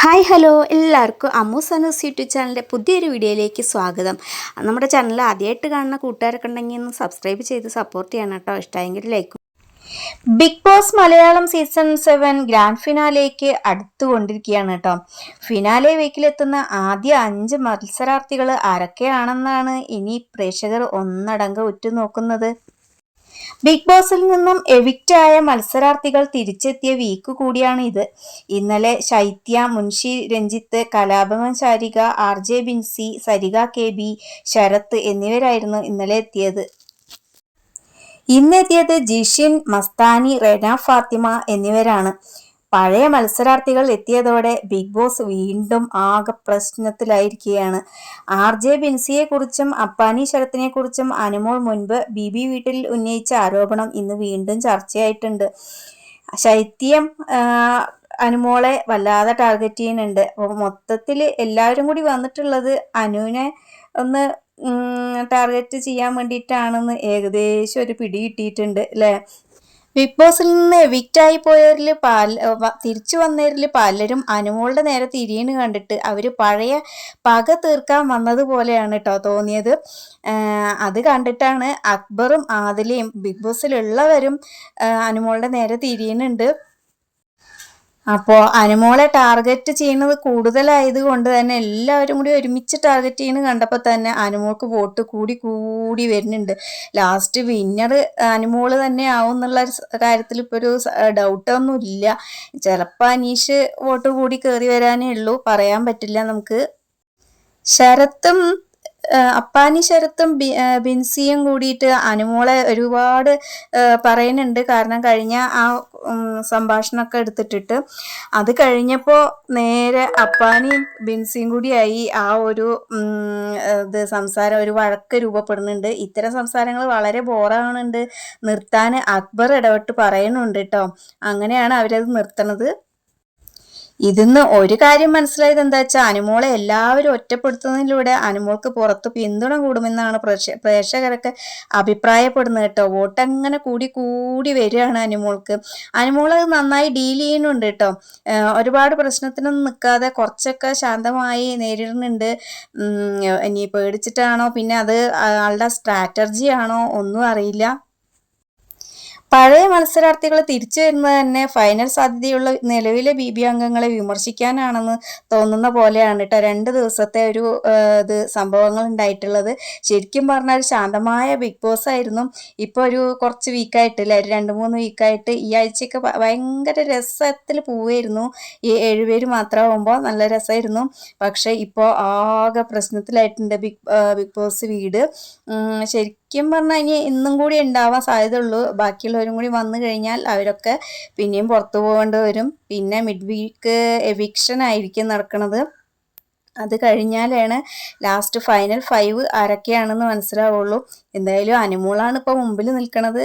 Hi hello. എല്ലാവർക്കും Ammu Sanoos YouTube ചാനലിന്റെ പുതിയൊരു വീഡിയോയിലേക്ക് സ്വാഗതം. നമ്മുടെ ചാനൽ ആദ്യമായിട്ട് കാണുന്ന കൂട്ടുകാരൊക്കെ ഉണ്ടെങ്കിൽ ഒന്ന് സബ്സ്ക്രൈബ് ചെയ്ത് സപ്പോർട്ട് ചെയ്യണം കേട്ടോ. ഇഷ്ടമായെങ്കിൽ like Big Boss Malayalam season seven grand ഫിനാലേക്ക് അടുത്തുകൊണ്ടിരിക്കുകയാണ് കേട്ടോ. ഫിനാലെ വീക്കിലെത്തുന്ന ആദ്യ അഞ്ച് മത്സരാർത്ഥികൾ ആരൊക്കെയാണെന്നാണ് ഇനി പ്രേക്ഷകർ ഒന്നടങ്കം ഉറ്റുനോക്കുന്നത്? ബിഗ് ബോസിൽ നിന്നും എവിക്റ്റ് ആയ മത്സരാർത്ഥികൾ തിരിച്ചെത്തിയ വീക്ക് കൂടിയാണ് ഇത്. ഇന്നലെ Shaithya Munshi Ranjith Kalabhavan Sharika R J Binsi Sarika K B Sharath എന്നിവരായിരുന്നു ഇന്നലെ എത്തിയത്. ഇന്നെത്തിയത് ജിഷിൻ മസ്താനി റെന ഫാത്തിമ എന്നിവരാണ്. പഴയ മത്സരാർത്ഥികൾ എത്തിയതോടെ ബിഗ് ബോസ് വീണ്ടും ആകെ പ്രശ്നത്തിലായിരിക്കുകയാണ്. ആർ ജെ ബിൻസിയെ കുറിച്ചും അപ്പാനി ശരത്തിനെ കുറിച്ചും അനുമോൾ മുൻപ് ബി ബി വീട്ടിൽ ഉന്നയിച്ച ആരോപണം ഇന്ന് വീണ്ടും ചർച്ചയായിട്ടുണ്ട്. ശൈത്യം അനുമോളെ വല്ലാതെ ടാർഗറ്റ് ചെയ്യുന്നുണ്ട്. അപ്പോൾ മൊത്തത്തിൽ എല്ലാവരും കൂടി വന്നിട്ടുള്ളത് അനുവിനെ ഒന്ന് ടാർഗറ്റ് ചെയ്യാൻ വേണ്ടിയിട്ടാണെന്ന് ഏകദേശം ഒരു പിടി കിട്ടിയിട്ടുണ്ട് അല്ലേ ബിഗ് ബോസിൽ നിന്ന് എവിക്റ്റ് ആയി പോയവരിൽ പല തിരിച്ചു വന്നവരിൽ പലരും അനുമോളുടെ നേരെ തിരിയണ് കണ്ടിട്ട് അവർ പഴയ പക തീർക്കാൻ വന്നതുപോലെയാണ് കേട്ടോ തോന്നിയത്. അത് കണ്ടിട്ടാണ് അക്ബറും ആദിലയും ബിഗ് ബോസിലുള്ളവരും അനുമോളുടെ നേരെ തിരിയുന്നുണ്ട് അപ്പോൾ അനുമോളെ ടാർഗറ്റ് ചെയ്യുന്നത് കൂടുതലായത് കൊണ്ട് തന്നെ എല്ലാവരും കൂടി ഒരുമിച്ച് ടാർഗറ്റ് ചെയ്യുന്നത് കണ്ടപ്പോൾ തന്നെ അനുമോൾക്ക് വോട്ട് കൂടി കൂടി വരുന്നുണ്ട്. ലാസ്റ്റ് വിന്നർ അനുമോൾ തന്നെ ആവും എന്നുള്ള കാര്യത്തിൽ ഇപ്പോൾ ഒരു ഡൗട്ടൊന്നും ഇല്ല. ചിലപ്പോൾ അനീഷ് വോട്ട് കൂടി കയറി വരാനേ ഉള്ളൂ. പറയാൻ പറ്റില്ല നമുക്ക്. ശരത്തും അപ്പാനി ശരത്തും ബിൻസിയും കൂടിയിട്ട് അനുമോളെ ഒരുപാട് പറയുന്നുണ്ട്. കാരണം കഴിഞ്ഞ ആ സംഭാഷണമൊക്കെ എടുത്തിട്ടിട്ട്. അത് കഴിഞ്ഞപ്പോൾ നേരെ അപ്പാനിയും ബിൻസിയും കൂടിയായി ആ ഒരു ഇത് സംസാരം ഒരു വഴക്ക് രൂപപ്പെടുന്നുണ്ട്. ഇത്തരം സംസാരങ്ങൾ വളരെ ബോറാവുന്നുണ്ട്. നിർത്താൻ അക്ബർ ഇടപെട്ട് പറയുന്നുണ്ട് കേട്ടോ അങ്ങനെയാണ് അവരത് നിർത്തണത്. ഇതിന്ന് ഒരു കാര്യം മനസ്സിലായത് എന്താ വെച്ചാൽ അനുമോളെ എല്ലാവരും ഒറ്റപ്പെടുത്തുന്നതിലൂടെ അനുമോൾക്ക് പുറത്ത് പിന്തുണ കൂടുമെന്നാണ് പ്രേക്ഷകരൊക്കെ അഭിപ്രായപ്പെടുന്നത് കേട്ടോ. വോട്ട് അങ്ങനെ കൂടി കൂടി വരികയാണ് അനുമോൾക്ക്. അനുമോൾ അത് നന്നായി ഡീൽ ചെയ്യുന്നുണ്ട് കേട്ടോ. ഒരുപാട് പ്രശ്നത്തിനൊന്നും നിൽക്കാതെ കുറച്ചൊക്കെ ശാന്തമായി നേരിടുന്നുണ്ട്. ഇനി പേടിച്ചിട്ടാണോ? പിന്നെ അത് ആളുടെ സ്ട്രാറ്റജി ആണോ ഒന്നും അറിയില്ല. പഴയ മത്സരാർത്ഥികൾ തിരിച്ചു വരുന്നത് തന്നെ ഫൈനൽ സാധ്യതയുള്ള നിലവിലെ ബി ബി അംഗങ്ങളെ വിമർശിക്കാനാണെന്ന് തോന്നുന്ന പോലെയാണ് കേട്ടോ. രണ്ട് ദിവസത്തെ ഒരു ഇത് സംഭവങ്ങൾ ഉണ്ടായിട്ടുള്ളത്. ശരിക്കും പറഞ്ഞാൽ ശാന്തമായ ബിഗ് ബോസ് ആയിരുന്നു. ഇപ്പോൾ ഒരു കുറച്ച് വീക്കായിട്ടില്ല ഒരു രണ്ട് മൂന്ന് വീക്കായിട്ട് ഈ ആഴ്ചയൊക്കെ ഭയങ്കര രസത്തിൽ പോവായിരുന്നു. ഈ ഏഴുപേര് മാത്രമാകുമ്പോൾ നല്ല രസമായിരുന്നു. പക്ഷേ ഇപ്പോൾ ആകെ പ്രശ്നത്തിലായിട്ടുണ്ട് ബിഗ് ബിഗ് ബോസ് വീട്. ശരിക്കും ശരിക്കും പറഞ്ഞാൽ ഇനി ഇന്നും കൂടി ഉണ്ടാവാൻ സാധ്യത സാധ്യതയുള്ളൂ. ബാക്കിയുള്ളവരും കൂടി വന്നു കഴിഞ്ഞാൽ അവരൊക്കെ പിന്നെയും പുറത്തു പോകേണ്ടി വരും. പിന്നെ മിഡ് വീക്ക് എവിക്ഷൻ ആയിരിക്കും നടക്കുന്നത് അത് കഴിഞ്ഞാലാണ് ലാസ്റ്റ് ഫൈനൽ ഫൈവ് ആരൊക്കെയാണെന്ന് മനസ്സിലാവുള്ളൂ. എന്തായാലും അനുമോളാണ് ഇപ്പോൾ മുമ്പിൽ നിൽക്കുന്നത്